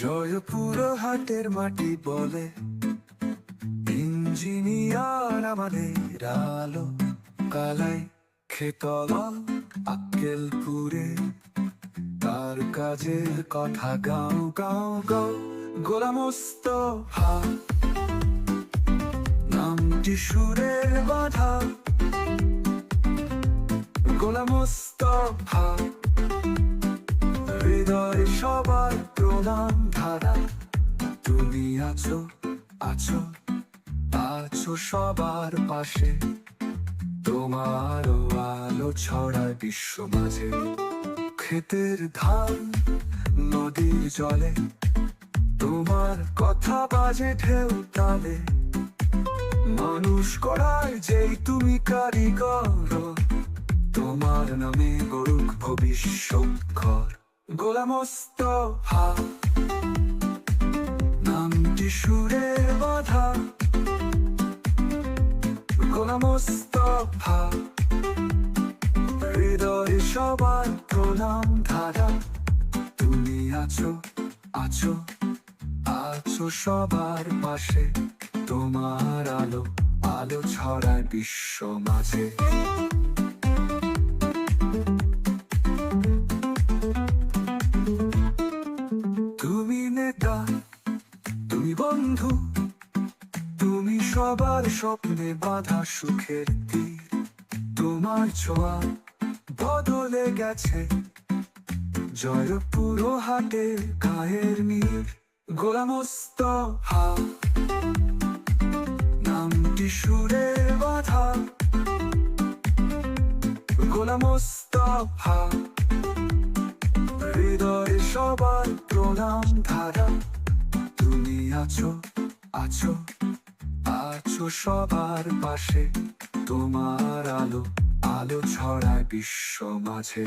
জয়পুর হাটের মাটি বলে। ইঞ্জিনিয়ার আমাদের আলো কালাই খেতলা আক্কেলপুরে। তার কাজের কথা গাও গাও গাও, গোলামস্ত হা নামটি সুরের বাধা। গোলামস্ত হা হৃদয় সবার প্রণাম আছো আছো আছো সবার পাশে। তোমার আলো ছড়ায় বিশ্ব মাঝে। ক্ষেতের ধান, নদীর জলে, তোমার কথা বাজে ঢেউ তালে মানুষ করার যেই তুমি কারিগর, তোমার নামে গরুক ভবিষ্যৎ ঘর। গোলামস্ত হা সুরের বাধা গোলামস্ত হা হৃদয় সবার প্রণাম ধারা, তুমি আছো আছো আছো সবার পাশে, তোমার আলো আলো ছড়ায় বিশ্ব মাঝে। তুমি বন্ধু, তুমি সবার স্বপ্নে বাধা সুখের তীর। তোমার ছোঁয়া বদলে গেছে জয়পুর হাটের গায়ের নীর গোলামস্ত হা নামটি সুরের বাধা, গোলামস্ত হা হৃদয় সবার প্রণাম ধারা। আছো আছো আছো সবার পাশে। তোমার আলো আলো ছড়ায় বিশ্ব মাঝে।